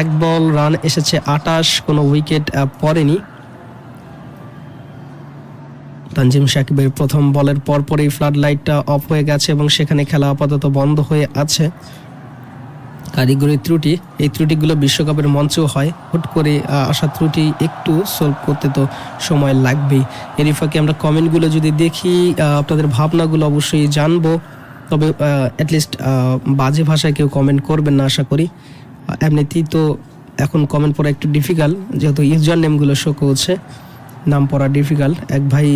এক বল রান এসেছে আটাশ, কোনো উইকেট পড়েনি। তানজিম সাকিবের প্রথম বলের পরপরই ফ্লাড লাইটটা অফ হয়ে গেছে এবং সেখানে খেলা আপাতত বন্ধ হয়ে আছে। কারিগরি ত্রুটি, এই ত্রুটিগুলো বিশ্বকাপের মঞ্চেও হয়। হুট করে আসা ত্রুটি একটু সলভ করতে তো সময় লাগবেই। এরই ফাঁকে আমরা কমেন্টগুলো যদি দেখি আপনাদের ভাবনাগুলো অবশ্যই জানব। তবে অ্যাটলিস্ট বাজে ভাষায় কেউ কমেন্ট করবেন না, আশা করি। এমনিতেই তো এখন কমেন্ট পড়া একটু ডিফিকাল্ট যেহেতু ইউজার নেমগুলো শো করছে, নাম পড়া ডিফিকাল্ট এক ভাই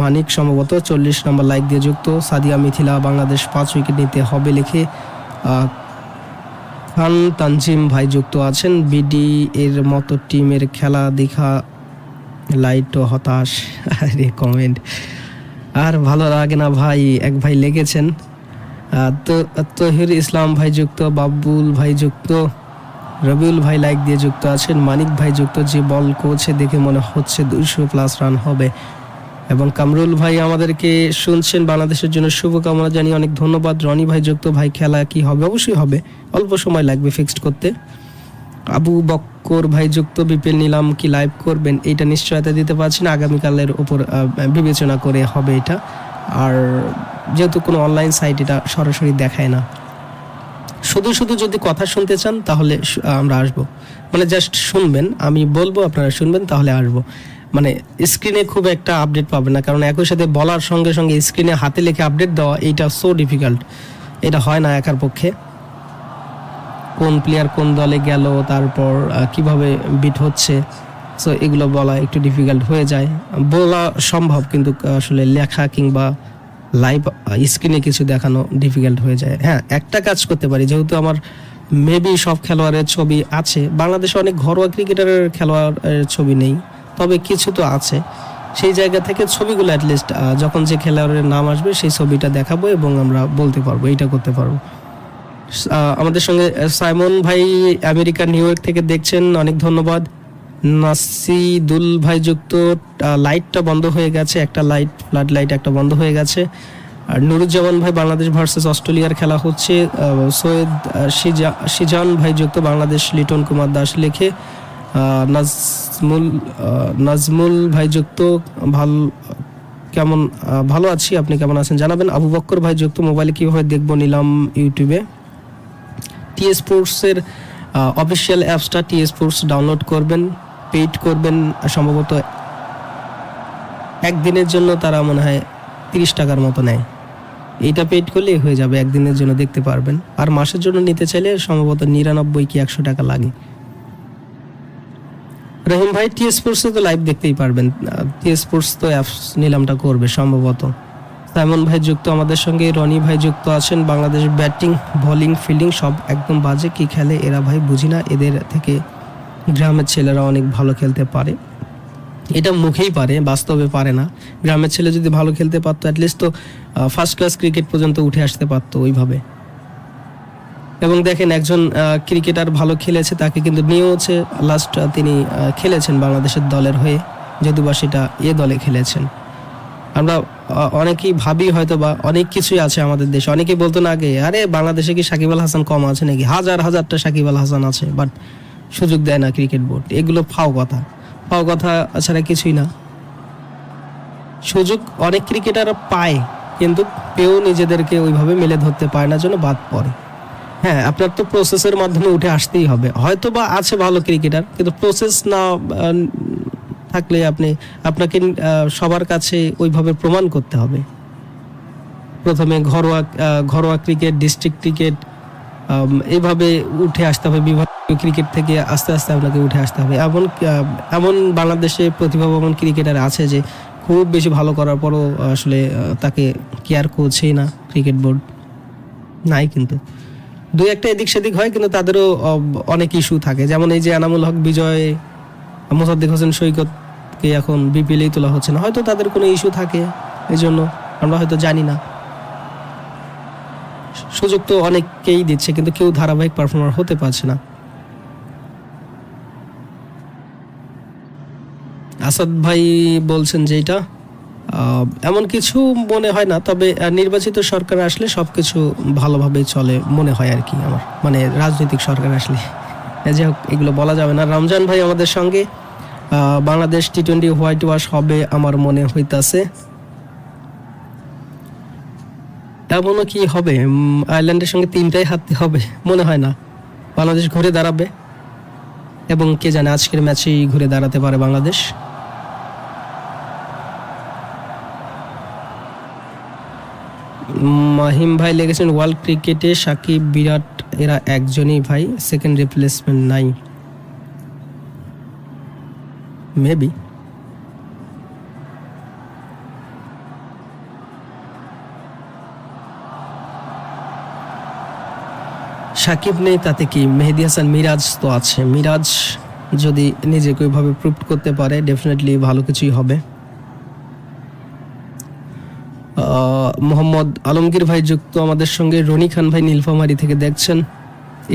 মানিক সম্ভবত চল্লিশ নম্বর লাইক দিয়ে যুক্ত, সাদিয়া মিথিলা, বাংলাদেশ পাঁচ উইকেট নিতে হবে লিখে খান তানজিম ভাই যুক্ত আছেন। বিডি এর মতো টিমের খেলা দেখা লাইট ও হতাশ। আরে কমেন্ট আর ভালো লাগে না ভাই, এক ভাই লেগেছেন। তো তহির ইসলাম ভাই যুক্ত, বাবুল ভাই যুক্ত। রবিউল ভাই লাইক দিয়ে যুক্ত আছেন। মানিক ভাই যুক্ত যে বল কোচে দেখে মনে হচ্ছে দুইশো প্লাস রান হবে। এবং কামরুল ভাই আমাদেরকে শুনছেন বাংলাদেশের জন্য শুভকামনা জানিয়ে অনেক ধন্যবাদ। রনি ভাই যুক্ত ভাই খেলা কি হবে? অবশ্যই হবে। অল্প সময় লাগবে ফিক্সড করতে। আবু বক্কর ভাই যুক্ত বিপিএল নিলাম কি লাইভ করবেন? এটা নিশ্চয়তা দিতে পারছি না। আগামীকালের আহ, বিবেচনা করে হবে এটা। আর যেহেতু কোনো অনলাইন সাইট এটা সরাসরি দেখায় না। শুধু শুধু যদি কথা শুনতে চান, তাহলে আমরা আসব। মানে জাস্ট শুনবেন, আমি বলব, আপনারা শুনবেন, তাহলে আসব। মানে স্ক্রিনে খুব একটা আপডেট পাবেন না, কারণ একই সাথে বলার সঙ্গে সঙ্গে স্ক্রিনে হাতে লিখে আপডেট দেওয়া, এইটা সো ডিফিকাল্ট এটা হয় না একার পক্ষে। কোন প্লেয়ার কোন দলে গেল, তারপর কীভাবে বিট হচ্ছে সো এগুলো বলা একটু ডিফিকাল্ট হয়ে যায়। বলা সম্ভব, কিন্তু আসলে লেখা কিংবা লাইভ স্ক্রিনে কিছু দেখানো ডিফিকাল্ট হয়ে যায়। হ্যাঁ একটা কাজ করতে পারি, যেহেতু আমার মেবি সব খেলোয়াড়ের ছবি আছে। বাংলাদেশে অনেক ঘরোয়া ক্রিকেটারের খেলোয়াড়ের ছবি নেই, তবে কিছু তো আছে। সেই জায়গা থেকে ছবিগুলো অ্যাটলিস্ট যখন যে খেলোয়াড়ের নাম আসবে, সেই ছবিটা দেখাবো এবং আমরা বলতে পারব, এইটা করতে পারব। আমাদের সঙ্গে সাইমন ভাই, আমেরিকা, নিউ ইয়র্ক থেকে দেখছেন, অনেক ধন্যবাদ। নাসিদুল ভাই যুক্ত লাইটটা বন্ধ হয়ে গেছে, একটা লাইট, ফ্লাড লাইট একটা বন্ধ হয়ে গেছে। আর নুরুজ্জামান ভাই বাংলাদেশ ভার্সেস অস্ট্রেলিয়ার খেলা হচ্ছে সৈয়দ সিজান ভাই যুক্ত বাংলাদেশ লিটন কুমার দাস লেখে নাজমুল নাজমুল ভাই যুক্ত, ভালো, কেমন ভালো আছি, আপনি কেমন আছেন জানাবেন। আবু বক্কর ভাই যুক্ত, মোবাইলে কীভাবে দেখব নিলাম ইউটিউবে। টি স্পোর্টসের অফিসিয়াল অ্যাপসটা টি স্পোর্টস ডাউনলোড করবেন। পেইড করবেন সম্ভবত একদিনের জন্য তারা মনে হয় তিরিশ টাকার মতো নেয়। এইটা পেইড করলেই হয়ে যাবে, একদিনের জন্য দেখতে পারবেন। আর মাসের জন্য নিতে চাইলে সম্ভবত নিরানব্বই কি একশো টাকা লাগে। রহিম ভাই, টি স্পোর্টসে তো লাইভ দেখতেই পারবেন। টি স্পোর্টস তো অ্যাপস নিলামটা করবে সম্ভবত। সাইমন ভাই যুক্ত আমাদের সঙ্গে, রনি ভাই যুক্ত আছেন। বাংলাদেশ ব্যাটিং, বোলিং, ফিল্ডিং সব একদম বাজে। কি খেলে এরা ভাই বুঝি না, এদের থেকে গ্রামের ছেলেরা অনেক ভালো খেলতে পারে। এটা মুখেই পারে, বাস্তবে পারে না। গ্রামের ছেলে যদি ভালো খেলতে পারতো অ্যাটলিস্ট তো ফার্স্ট ক্লাস ক্রিকেট পর্যন্ত উঠে আসতে পারতো ওইভাবে। এবং দেখেন একজন ক্রিকেটার ভালো খেলেছে, তাকে কিন্তু নিয়েওছে। লাস্ট তিনি খেলেছেন বাংলাদেশের দলের হয়ে যদিও বা সেটা এ দলে খেলেছেন। আমরা অনেকেই ভাবি হয়তো বা অনেক কিছুই আছে আমাদের দেশে। অনেকেই বলতো না আগে, আরে, বাংলাদেশে কি সাকিব আল হাসান কম আছে নাকি? হাজার, হাজারটা সাকিব আল হাসান আছে বাট সুযোগ দেয় না ক্রিকেট বোর্ড এগুলো ফাও কথা। ফাও কথা ছাড়া কিছুই না। সুযোগ অনেক ক্রিকেটার পায়, কিন্তু পেয়েও নিজেদেরকে ওইভাবে মেলে ধরতে পারে না জন্য বাদ পড়ে। হ্যাঁ আপনার তো প্রসেসের মাধ্যমে উঠে আসতেই হবে। হয়তো বা আছে ভালো ক্রিকেটার কিন্তু প্রসেস না থাকলে আপনি, আপনাকে সবার কাছে ওইভাবে প্রমাণ করতে হবে। প্রথমে ঘরোয়া ঘরোয়া ক্রিকেট ডিস্ট্রিক্ট ক্রিকেট এইভাবে উঠে আসতে হবে বিভাগীয় ক্রিকেট থেকে আস্তে আস্তে আপনাকে উঠে আসতে হবে। এমন এমন বাংলাদেশে প্রতিভাবান ক্রিকেটার আছে যে খুব বেশি ভালো করার পরও আসলে তাকে কেয়ার করছেই না ক্রিকেট বোর্ড নাই কিন্তু। দুই একটা এদিক সেদিক হয় কিন্তু তাদেরও অনেক ইস্যু থাকে। যেমন এই যে আনামুল হক বিজয়, মোসাদ্দিক হোসেন সৈকতকে এখন বিপিএলেই তোলা হচ্ছে না। হয়তো তাদের কোনো ইস্যু থাকে এই জন্য আমরা হয়তো জানি না। সুযোগ তো অনেককেই দিচ্ছে কিন্তু কেউ ধারাবাহিক পারফর্মার হতে পারছে না। আসাদ ভাই বলছেন যে এটা এমন কিছু মনে হয় না তবে নির্বাচিত সরকার আসলে সবকিছু ভালোভাবে চলে মনে হয় আর কি আমার। মানে রাজনৈতিক সরকার আসলে। এই যে হোক, এগুলো বলা যাবে না। রমজান ভাই আমাদের সঙ্গে Bangladesh T twenty whitewash হবে আমার মনে হইতাছে। এমনও কি হবে? আয়ারল্যান্ডের সঙ্গে তিনটাই হারতে হবে, মনে হয় না। বাংলাদেশ ঘুরে দাঁড়াবে। এবং কে জানে আজকের ম্যাচেই ঘুরে দাঁড়াতে পারে বাংলাদেশ। মাহিম ভাই লেগেছেন ওয়ার্ল্ড ক্রিকেটে সাকিব, বিরাট, এরা একজনই ভাই সেকেন্ড রিপ্লেসমেন্ট নাই। মেবি সাকিব নেই, তাতে কি মেহেদি হাসান মিরাজ তো আছে। মিরাজ যদি নিজেকে ওইভাবে প্রুভ করতে পারে ডেফিনেটলি ভালো কিছুই হবে। মোহাম্মদ আলমগীর ভাই যুক্ত আমাদের সঙ্গে রনি খান ভাই নীলফামারি থেকে দেখছেন।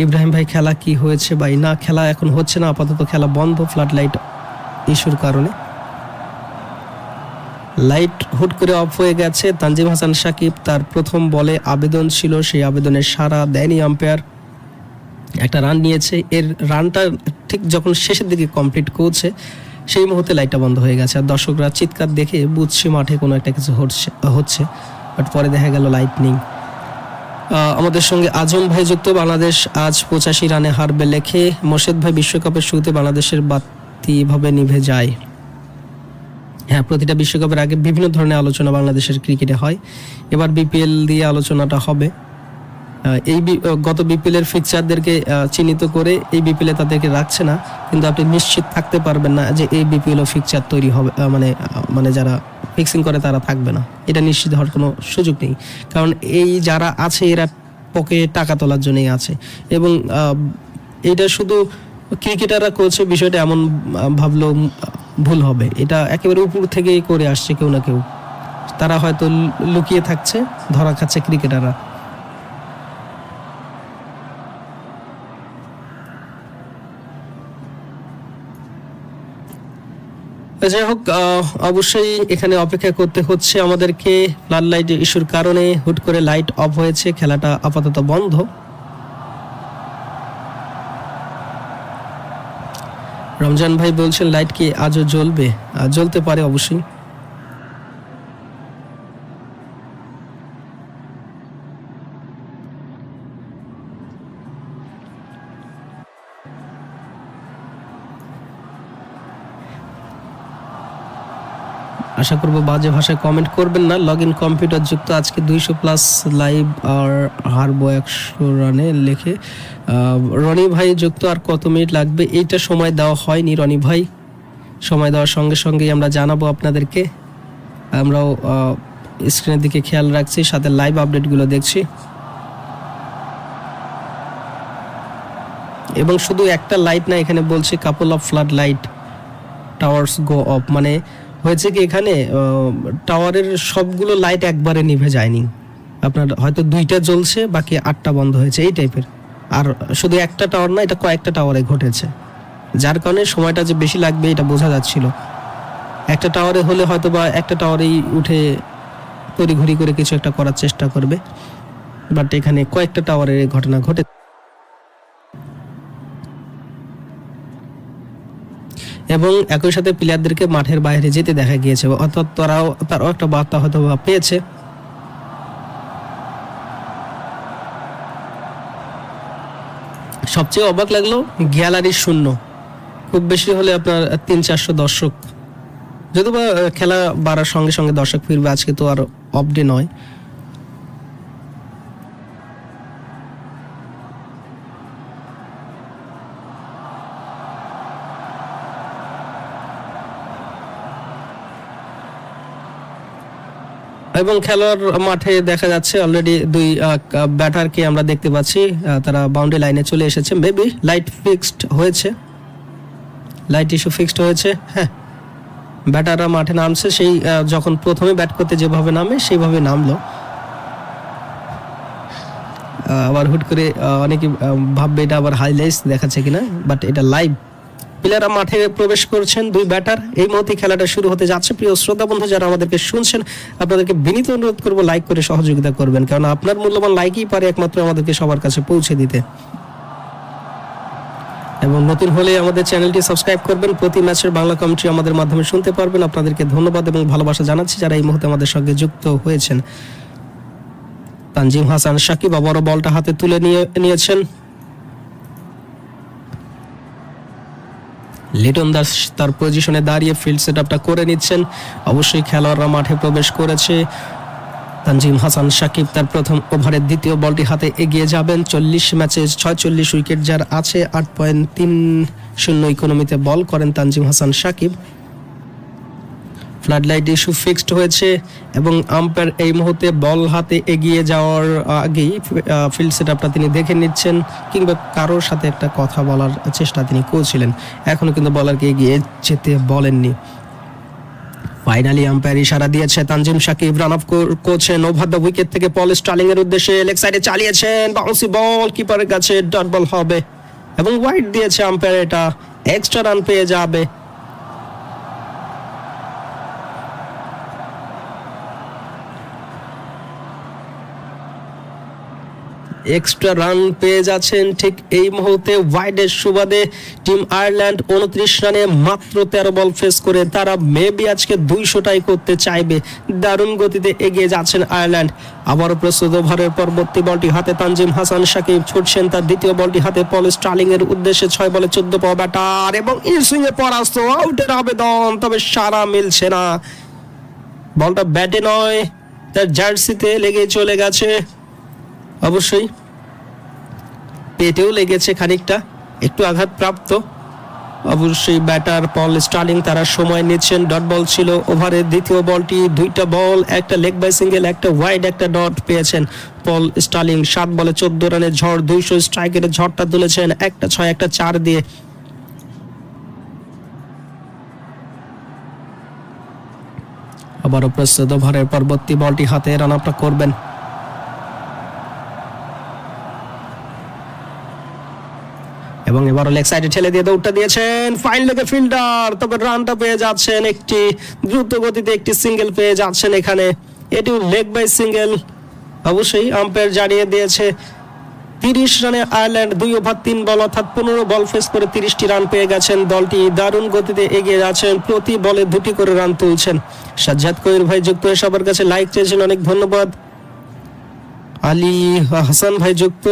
ইব্রাহিম ভাই, খেলা কি হয়েছে ভাই না, খেলা এখন হচ্ছে না, আপাতত খেলা বন্ধ ফ্লাড লাইট ইস্যুর কারণে। লাইট হুট করে অফ হয়ে গেছে। তানজিম হাসান সাকিব তার প্রথম বলে আবেদন ছিল, সেই আবেদনের সারা দেয়নি আম্পায়ার একটা রান নিয়েছে। এর রানটা ঠিক যখন শেষের দিকে কমপ্লিট করছে, সেই মুহূর্তে লাইটটা বন্ধ হয়ে গেছে। আর দর্শকরা চিৎকার দেখে বুঝছে মাঠে কোনো একটা কিছু হচ্ছে হচ্ছে। বাট পরে দেখা গেল লাইট নেই আমাদের সঙ্গে আজম ভাই যুক্ত, বাংলাদেশ আজ পঁচাশি রানে হারবে লেখে। মোর্শেদ ভাই, বিশ্বকাপের শুরুতে বাংলাদেশের বাতি এভাবে নিভে যায়। হ্যাঁ প্রতিটা বিশ্বকাপের আগে বিভিন্ন ধরনের আলোচনা বাংলাদেশের ক্রিকেটে হয়। এবার বিপিএল দিয়ে আলোচনাটা হবে। এই গত বিপিএল এর ফিক্সারদেরকে চিহ্নিত করে এই বিপিএল এ তাদেরকে রাখছে না। কিন্তু আপনি নিশ্চিত থাকতে পারবেন না যে এই বিপিএল ও ফিক্সার তৈরি হবে মানে মানে যারা ফিক্সিং করে তারা থাকবে না। এটা নিশ্চিত হওয়ার কোনো সুযোগ নেই। কারণ এই যারা আছে এরা পকে টাকা তোলার জন্যই আছে। এবং এটা শুধু ক্রিকেটাররা করছে বিষয়টা এমন উম, ভুল হবে। এটা একেবারে উপর থেকেই করে আসছে কেউ না কেউ। তারা হয়তো লুকিয়ে থাকছে ধরা খাচ্ছে ক্রিকেটাররা। যাই হোক অবশ্যই এখানে অপেক্ষা করতে হচ্ছে আমাদেরকে। লাল লাইট ইস্যুর কারণে হুট করে লাইট অফ হয়েছে, খেলাটা আপাতত বন্ধ। রমজান ভাই বলছেন, লাইট কি আজও জ্বলবে? জ্বলতে পারে অবশ্যই। আশা করব বাজে ভাষায় কমেন্ট করবেন না। লগ ইন কম্পিউটার যুক্ত আজকে দুইশো প্লাস লাইভ আর হারবো একশো রানে লেখে। রনি ভাই যুক্ত আর কত মিনিট লাগবে? এইটা সময় দেওয়া হয়নি রনি ভাই। সময় দেওয়ার সঙ্গে সঙ্গেই আমরা জানাব আপনাদেরকে। আমরাও স্ক্রিনের দিকে খেয়াল রাখছি, সাথে লাইভ আপডেটগুলো দেখছি। এবং শুধু একটা লাইট না, এখানে বলছে couple of flood light towers go off মানে হয়েছে কি এখানে টাওয়ারের সবগুলো লাইট একবারে নিভে যায়নি। আপনার হয়তো দুইটা জ্বলছে, বাকি আটটা বন্ধ হয়েছে, এই টাইপের আর শুধু একটা টাওয়ার না, এটা কয়েকটা টাওয়ারে ঘটেছে। যার কারণে সময়টা যে বেশি লাগবে, এটা বোঝা যাচ্ছিল। একটা টাওয়ারে হলে হয়তো বা একটা টাওয়ারেই উঠে তড়িঘড়ি করে কিছু একটা করার চেষ্টা করবে। বাট এখানে কয়েকটা টাওয়ারের ঘটনা ঘটে এবং একই সাথে প্লেয়ারদেরকে মাঠের বাইরে যেতে দেখা গিয়েছে। অর্থাৎ তারাও তারাও একটা বার্তা হয়তো পেয়েছে। সবচেয়ে অবাক লাগল, গ্যালারি শূন্য। খুব বেশি হলে আপনার তিন চারশো দর্শক। যদিও খেলা বাড়ার সঙ্গে সঙ্গে দর্শক ফিরবে, আজকে তো আর অফ ডে নয়। এবং খেলোয়াড় মাঠে দেখা যাচ্ছে অলরেডি দুই ব্যাটারকে আমরা দেখতে পাচ্ছি তারা বাউন্ডারি লাইনে চলে এসেছে। মেবি লাইট ফিক্সড হয়েছে। লাইট ইস্যু ফিক্সড হয়েছে। হ্যাঁ ব্যাটাররা মাঠে নামছে, সেই যখন প্রথমে ব্যাট করতে যেভাবে নামে, সেইভাবে নামলো। আবার হুট করে অনেকে ভাববে এটা আবার হাইলাইটস দেখাচ্ছে কিনা বাট এটা লাইভ প্লেয়াররা মাঠে প্রবেশ করছেন দুই ব্যাটার এই মুহূর্তে খেলাটা শুরু হতে যাচ্ছে। প্রিয় শ্রোতা বন্ধু, যারা আমাদেরকে শুনছেন, আপনাদেরকে বিনীত অনুরোধ করব লাইক করে সহযোগিতা করবেন, কারণ আপনার মূল্যবান লাইকই পারে একমাত্র আমাদেরকে সবার কাছে পৌঁছে দিতে। এবং নতুন হলে আমাদের চ্যানেলটি সাবস্ক্রাইব করবেন। প্রতি ম্যাচের বাংলা কমেন্ট্রি আমাদের মাধ্যমে শুনতে পারবেন। আপনাদেরকে ধন্যবাদ এবং ভালোবাসা জানাচ্ছি যারা এই মুহূর্তে আমাদের সঙ্গে যুক্ত হয়েছেন। তানজিম হাসান, সাকিব আবারও বলটা হাতে তুলে নিয়ে নিয়েছেন। লিটন দাস তার পজিশনে দাঁড়িয়ে ফিল্ড সেট আপটা করে নিচ্ছেন। অবশ্যই খেলোয়াড়রা মাঠে প্রবেশ করেছে। তানজিম হাসান সাকিব তার প্রথম ওভারের দ্বিতীয় বলটি হাতে এগিয়ে যাবেন। চল্লিশ ম্যাচে ছয়চল্লিশ উইকেট যার আছে, আট পয়েন্ট তিন শূন্য ইকোনমিতে বল করেন Tanzim Hasan Sakib. Flood light issue fixed হয়েছে এবং আম্পায়ার এই মুহূর্তে বল হাতে এগিয়ে যাওয়ার আগেই ফিল্ড সেট আপটা তিনি দেখে নিচ্ছেন কিংবা কারোর সাথে একটা কথা বলার চেষ্টা তিনি করছিলেন। এখনও কিন্তু বলারকে এগিয়ে যেতে বলেননি। ফাইনালি আম্পায়ার ইশারা দিয়েছে তানজিম সাকিব। রান অফ করছেন ওভার দ্য উইকেট থেকে পল স্টার্লিং এর উদ্দেশ্যে লেগ সাইডে চালিয়েছেন। বাউন্সি বল কিপারের কাছে ডট বল হবে এবং হোয়াইট দিয়েছে আম্পায়ার এটা। এক্সট্রা রান পেয়ে যাবে। এক্সট্রা রান পেয়ে যাচ্ছেন ঠিক এই মুহূর্তে ওয়াইডের সুবাদে টিম আয়ারল্যান্ড উনত্রিশ রানে মাত্র তেরো বল ফেস করে। তারা মেবি আজকে দুইশোটাই করতে চাইবে। দারুণ গতিতে এগিয়ে যাচ্ছেন আয়ারল্যান্ড আবারও প্রস্তুত ওভারের পরবর্তী বলটি হাতে তানজিম হাসান সাকিব ছুটছেন তার দ্বিতীয় বলটি হাতে পল স্টার্লিং এর উদ্দেশ্যে ছয় বলে চোদ্দ পাওয়া ব্যাটার এবং ইনসুইং এ পরাস্ত আউটের আবেদন, তবে সারা মিলছে না। বলটা ব্যাটে নয়, তার জার্সিতে লেগে চলে গেছে। অবশ্যই। পেটেও লেগেছে খানিকটা, একটু আঘাতপ্রাপ্ত। অবশ্যই ব্যাটার পল স্টার্লিং, তারা সময় নিচ্ছেন। ডট বল ছিল ওভারের দ্বিতীয় বলটি, দুইটা বল, একটা লেগ বাই সিঙ্গেল, একটা ওয়াইড, একটা ডট পেয়েছেন পল স্টার্লিং। সাত বলে চোদ্দ রানের ঝড়, দুইশো স্ট্রাইকের ঝড়টা তুলেছেন একটা ছয়, একটা চার দিয়ে। আবারও প্রস্তুত ওভারের পরবর্তী বলটি হাতে রান আপটা করবেন। এবং এবার লেগ সাইডে ঠেলে দিয়ে দৌড়টা দিয়েছেন। ফাইন লেগে ফিল্ডার, তবে রানটা পেয়ে যাচ্ছেন একটি দ্রুত গতিতে একটি সিঙ্গেল পেয়ে যাচ্ছেন এখানে। এটি লেগ বাই সিঙ্গেল। অবশ্যই আম্পায়ার জানিয়ে দিয়েছে, তিরিশ রানে আয়ারল্যান্ড দুই ওভার তিন বল, অর্থাৎ পনেরো বল ফেস করে তিরিশটি রান পেয়ে গেছেন দলটি। দারুণ গতিতে এগিয়ে যাচ্ছেন, প্রতি বলে দুটি করে রান তুলছেন। সাজ্জাদ কবির ভাই যুক্ত হয়ে সবার কাছে লাইক চেয়েছেন, অনেক ধন্যবাদ। আলী হাসান ভাই যুক্ত।